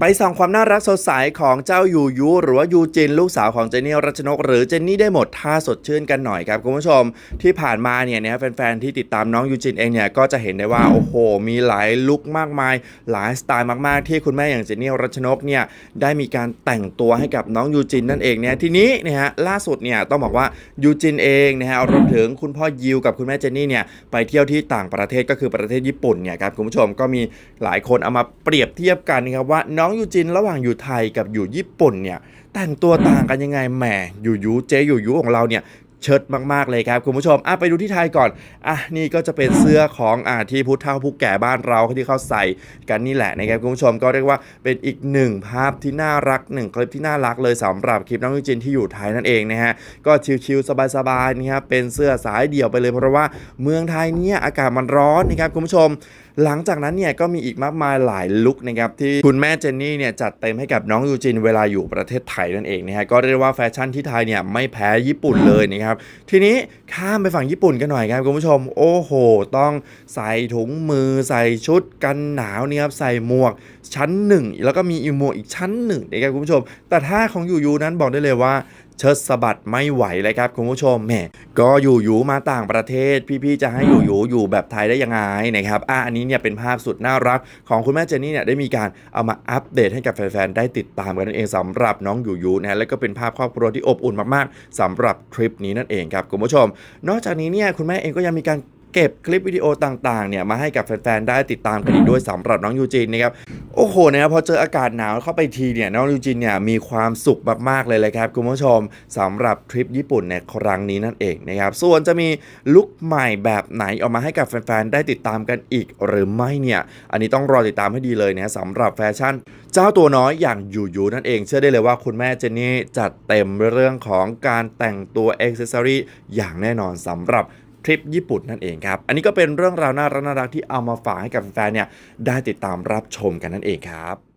ไปส่องความน่ารักสดใสของเจ้ายูยูหรือว่ายูจิน ลูกสาวของเจนนี่รัชนก หรือเจนนี่ได้หมดท่าสดชื่นกันหน่อยครับคุณผู้ชม ที่ผ่านมาเนี่ยนะแฟนๆที่ติดตามน้องยูจินเองเนี่ยก็จะเห็นได้ว่าโอ้โห มีหลายลุคมากมาย หลายสไตล์มากๆ ที่คุณแม่อย่างเจนนี่รัชนกเนี่ยได้มีการแต่งตัวให้กับน้องยูจินนั่นเองเนี่ยทีนี้นะฮะล่าสุดเนี่ยต้องบอกว่ายูจินเองนะฮะรวมถึงคุณพ่อยิวกับคุณแม่เจนนี่เนี่ยไปเที่ยวที่ต่างประเทศก็คือประเทศญี่ปุ่นเนี่ยครับคุณผู้ชมก็มีหลายคนเอามาเปรียบเทียบกันนะครับว่าน้องอยูจินระหว่างอยู่ไทยกับอยู่ญี่ปุ่นเนี่ยแต่งตัวต่างกันยังไงแหมอยู่ยูเจอยู่ยูของเราเนี่ย เชิดมาก ๆ เลยครับคุณผู้ชมอะไปดูที่ไทยก่อนอะนี่ก็จะเป็นเสื้อของอ่าที่ผู้เฒ่าผู้แก่บ้านเราที่เขาใส่กันนี่แหละนะครับคุณผู้ชมก็เรียกว่าเป็นอีกหนึ่งภาพที่น่ารักหนึ่งคลิปที่น่ารักเลยสำหรับคลิปน้องยูจินที่อยู่ไทยนั่นเองนะฮะก็ชิลๆสบายๆนี่ครับเป็นเสื้อสายเดี่ยวไปเลยเพราะว่าเมืองไทยเนี่ยอากาศมันร้อนนะครับคุณผู้ชม หลังจากนั้นเนี่ยก็มีอีกมากมายหลายลุคนะครับที่คุณแม่เจนนี่เนี่ยจัดเต็มให้กับน้องยูจินเวลาอยู่ประเทศไทยนั่นเองนะฮะก็เรียกว่าแฟชั่นที่ไทยเนี่ยไม่แพ้ญี่ปุ่นเลยนะครับทีนี้ข้ามไปฝั่งญี่ปุ่นกันหน่อยครับคุณผู้ชม โอ้โห ต้องใส่ถุงมือใส่ชุดกันหนาวนี่ครับใส่หมวกชั้นหนึ่งแล้วก็มีอีหมวกอีกชั้นหนึ่งนะครับคุณผู้ชม แต่ถ้าของยูยูนั้นบอกได้เลยว่า เชิดสะบัดไม่ไหวเลยครับคุณผู้ชมแหมก็อยู่อยู่มาต่างประเทศ พี่ๆจะให้อยู่อยู่อยู่แบบไทยได้ยังไงนะครับอะอันนี้เนี่ยเป็นภาพสุดน่ารัก ของคุณแม่เจนนี่เนี่ยได้มีการเอามาอัปเดตให้กับแฟนๆได้ติดตามกันนั่นเองสำหรับน้องอยู่อยู่นะแล้วก็เป็นภาพครอบครัวที่อบอุ่นมากๆสำหรับทริปนี้นั่นเองครับคุณผู้ชม นอกจากนี้เนี่ยคุณแม่เองก็ยังมีการเก็บคลิปวิดีโอต่างๆเนี่ยมาให้กับแฟนๆได้ติดตามกันอีกด้วยสำหรับน้องยูจินนะครับ โอ้โหนะครับพอเจออากาศหนาวเข้าไปทีเนี่ยน้องยูจินเนี่ยมีความสุขมากๆเลยเลยครับคุณผู้ชมสำหรับทริปญี่ปุ่นในครั้งนี้นั่นเองนะครับส่วนจะมีลุคใหม่แบบไหนออกมาให้กับแฟนๆได้ติดตามกันอีกหรือไม่เนี่ยอันนี้ต้องรอติดตามให้ดีเลยนะสำหรับแฟชั่น เจ้าตัวน้อยอย่างยูยูนั่นเอง เชื่อได้เลยว่าคุณแม่เจนนี่จัดเต็มเรื่องของการแต่งตัวอ็อกเซสซอรีอย่างแน่นอนสำหรับ ริปญี่ปุ่นนั่นเองครับ อันนี้ก็เป็นเรื่องราวน่ารักๆที่เอามาฝากให้กับแฟนๆเนี่ยได้ติดตามรับชมกันนั่นเองครับ